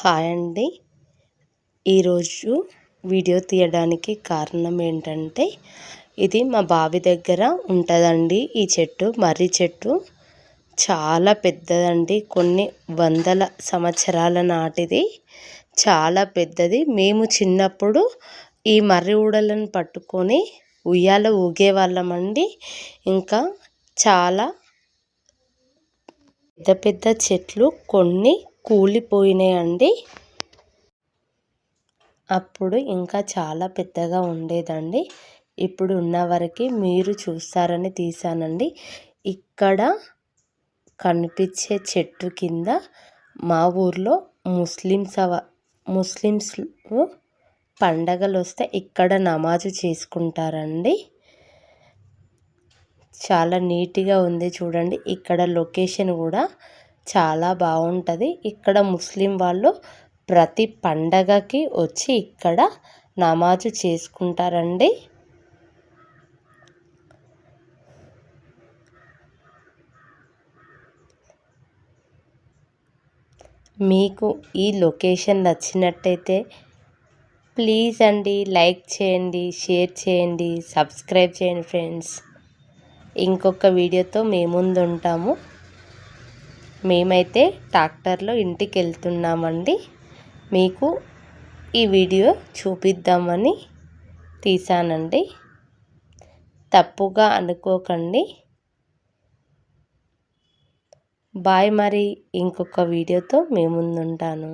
Hi అండి. ఈరోజు video తీయడానికి కారణం ఏంటంటే ఇది మా బావి దగ్గర ఉంటుందండి ఈ చెట్టు మర్రి చెట్టు. చాలా పెద్దదండి కొన్ని వందల సంవత్సరాల నాటిది. చాలా పెద్దది. మేము చిన్నప్పుడు ఈ మర్రి ఊడలను పట్టుకొని ఉయ్యాల ఊగేవాళ్ళమండి ఇంకా చాలా పెద్ద పెద్ద చెట్లు కొన్ని కూలిపోయినాయండి. అప్పుడు ఇంకా చాలా పెద్దగా ఉండేదండి. ఇప్పుడు ఉన్న వరకు మీరు చూస్తారని తీసానండి ఇక్కడ కనిపించే చెట్టు కింద మా ఊర్లో ముస్లిమ్స్ ముస్లిమ్స్ పండగలు వస్తే ఇక్కడ నమాజు చేసుకుంటారండి. చాలా నీట్గా ఉంది చూడండి. ఇక్కడ లొకేషన్ కూడా చాలా బాగుంటుంది. ఇక్కడ ముస్లిం వాళ్ళు ప్రతి పండగకి వచ్చి ఇక్కడ నమాజు చేసుకుంటారండి. మీకు ఈ లొకేషన్ నచ్చినట్టయితే ప్లీజ్ అండి లైక్ చేయండి షేర్ చేయండి సబ్స్క్రైబ్ చేయండి ఫ్రెండ్స్. ఇంకొక వీడియోతో మేము ముందు ఉంటాము మేమైతే ట్రాక్టర్లో ఇంటికి వెళ్తున్నామండి మీకు ఈ వీడియో చూపిద్దామని తీసానండి తప్పుగా అనుకోకండి. బాయ్ మరి ఇంకొక వీడియోతో మేము ముందుంటాను.